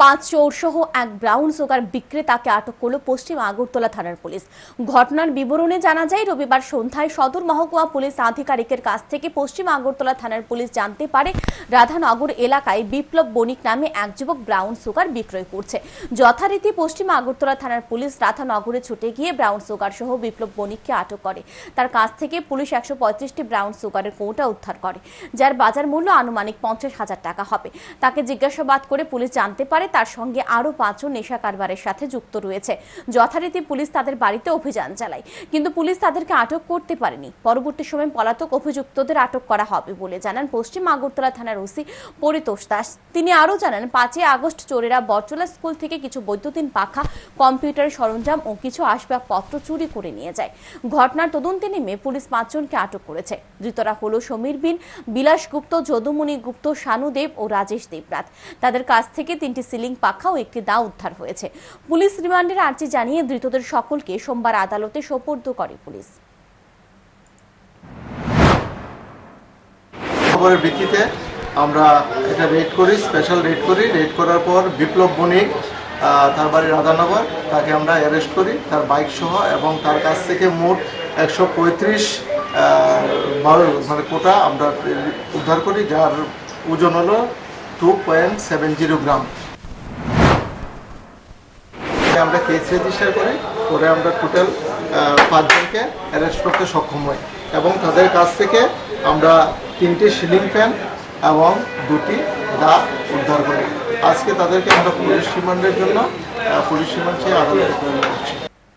পাঁচ চোর সহ এক ব্রাউন সুগার বিক্রেতাকে আটক করল পশ্চিম আগরতলা থানার পুলিশ। ঘটনার বিবরণে জানা যায়, রবিবার সন্ধ্যায় সদর মহকুমা পুলিশ আধিকারিকের কাছ থেকে পশ্চিম আগরতলা থানার পুলিশ জানতে পারে, রাধানগর এলাকায় বিপ্লব বণিক নামে এক যুবক ব্রাউন সুগার বিক্রয় করছে। যথারীতি পশ্চিম আগরতলা থানার পুলিশ রাধানগরে ছুটে গিয়ে ব্রাউন সুগার সহ বিপ্লব বণিককে আটক করে। তার কাছ থেকে পুলিশ একশো পঁয়ত্রিশটি ব্রাউন সুগারের কৌটা উদ্ধার করে, যার বাজার মূল্য আনুমানিক পঞ্চাশ হাজার টাকা হবে। তাকে জিজ্ঞাসাবাদ করে পুলিশ জানতে পারে তার সঙ্গে আরও পাঁচজন নেশা কারবারের সাথে যুক্ত রয়েছে। যথারীতি পুলিশ তাদের বাড়িতে অভিযান চালায়, কিন্তু পুলিশ তাদেরকে আটক করতে পারেনি। পরবর্তী সময় পলাতক অভিযুক্তদের আটক করা হবে বলে জানান পশ্চিম আগরতলা থানার ওসি পরিতোষ দাস। তিনি আরও জানান, পাঁচই আগস্ট চোরেরা বটতলা স্কুল থেকে কিছু বৈদ্যুতিন পাখা, কম্পিউটার সরঞ্জাম ও কিছু আসবাবপত্র চুরি করে নিয়ে যায়। ঘটনার তদন্তে নেমে পুলিশ পাঁচজনকে আটক করেছে। ধৃতরা হলো সমীর বিন, বিলাস গুপ্ত, যদুমণি গুপ্ত, শানু দেব ও রাজেশ দেবরাত তাদের কাছ থেকে তিনটি সিলিং পাখা ও একটি দা উদ্ধার হয়েছে। পুলিশ রিমান্ডের আর্জি জানিয়ে ধৃতদের সকলকে সোমবার আদালতে সোপর্দ করে পুলিশ। খবরের ভিত্তিতে আমরা এটা রেড করি স্পেশাল রেড করি। রেড করার পর বিপ্লব বণিক তার বাড়ি রাধানগর, তাকে আমরা অ্যারেস্ট করি। তার বাইক সহ এবং তার কাছ থেকে মোট একশো পঁয়ত্রিশ মানে কোটা আমরা উদ্ধার করি, যার ওজন হলো two point seven zero gram আমরা কেস রেজিস্টার করে। করে আমরা টোটাল পাঁচজনকে অ্যারেস্ট করতে সক্ষম হই এবং তাদের কাছ থেকে আমরা তিনটি সিলিং ফ্যান এবং দুটি দা উদ্ধার করি। আজকে তাদেরকে আমরা পুলিশ রিমান্ডের জন্য পুলিশ রিমান্ড চেয়ে আদালতে করছি